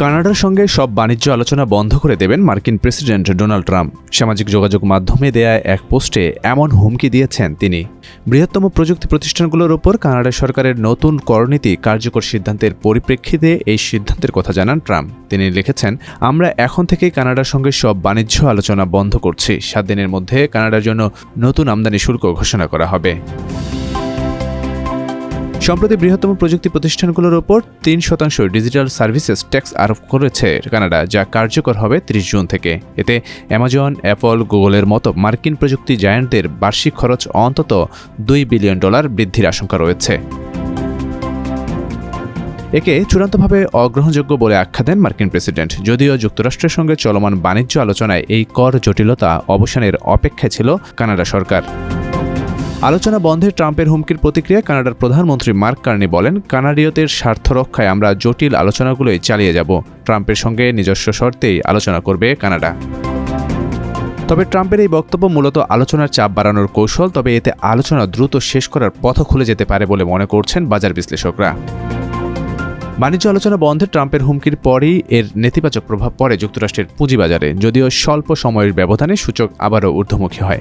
কানাডার সঙ্গে সব বাণিজ্য আলোচনা বন্ধ করে দেবেন মার্কিন প্রেসিডেন্ট ডোনাল্ড ট্রাম্প। সামাজিক যোগাযোগ মাধ্যমে দেয়া এক পোস্টে এমন হুমকি দিয়েছেন তিনি। বৃহত্তম প্রযুক্তি প্রতিষ্ঠানগুলোর ওপর কানাডা সরকারের নতুন করনীতি কার্যকর সিদ্ধান্তের পরিপ্রেক্ষিতে এই সিদ্ধান্তের কথা জানান ট্রাম্প। তিনি লিখেছেন, আমরা এখন থেকেই কানাডার সঙ্গে সব বাণিজ্য আলোচনা বন্ধ করছি। সাত দিনের মধ্যে কানাডার জন্য নতুন আমদানি শুল্ক ঘোষণা করা হবে। সম্প্রতি বৃহত্তম প্রযুক্তি প্রতিষ্ঠানগুলোর ওপর তিন শতাংশ ডিজিটাল সার্ভিসেস ট্যাক্স আরোপ করেছে কানাডা, যা কার্যকর হবে ত্রিশ জুন থেকে। এতে অ্যামাজন, অ্যাপল, গুগলের মতো মার্কিন প্রযুক্তি জায়ান্টদের বার্ষিক খরচ অন্তত দুই বিলিয়ন ডলার বৃদ্ধির আশঙ্কা রয়েছে। একে চূড়ান্তভাবে অগ্রহণযোগ্য বলে আখ্যা দেন মার্কিন প্রেসিডেন্ট। যদিও যুক্তরাষ্ট্রের সঙ্গে চলমান বাণিজ্য আলোচনায় এই কর জটিলতা অবসানের অপেক্ষায় ছিল কানাডা সরকার। আলোচনা বন্ধে ট্রাম্পের হুমকির প্রতিক্রিয়া কানাডার প্রধানমন্ত্রী মার্ক কার্নি বলেন, কানাডীয়দের স্বার্থ রক্ষায় আমরা জটিল আলোচনাগুলোই চালিয়ে যাব। ট্রাম্পের সঙ্গে নিজস্ব শর্তেই আলোচনা করবে কানাডা। তবে ট্রাম্পের এই বক্তব্য মূলত আলোচনার চাপ বাড়ানোর কৌশল, তবে এতে আলোচনা দ্রুত শেষ করার পথ খুলে যেতে পারে বলে মনে করছেন বাজার বিশ্লেষকরা। বাণিজ্য আলোচনা বন্ধে ট্রাম্পের হুমকির পরই এর নেতিবাচক প্রভাব পড়ে যুক্তরাষ্ট্রের পুঁজিবাজারে, যদিও স্বল্প সময়ের ব্যবধানে সূচক আবারও ঊর্ধ্বমুখী হয়।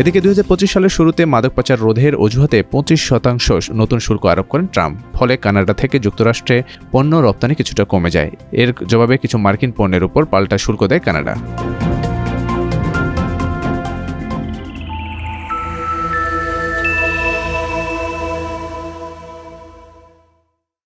এদিকে দুই হাজার পঁচিশ সালের শুরুতে মাদক পাচার রোধের অজুহাতে পঁচিশ শতাংশ নতুন শুল্ক আরোপ করেন ট্রাম্প। ফলে কানাডা থেকে যুক্তরাষ্ট্রে পণ্য রপ্তানি কিছুটা কমে যায়। এর জবাবে কিছু মার্কিন পণ্যের উপর পাল্টা শুল্ক দেয় কানাডা।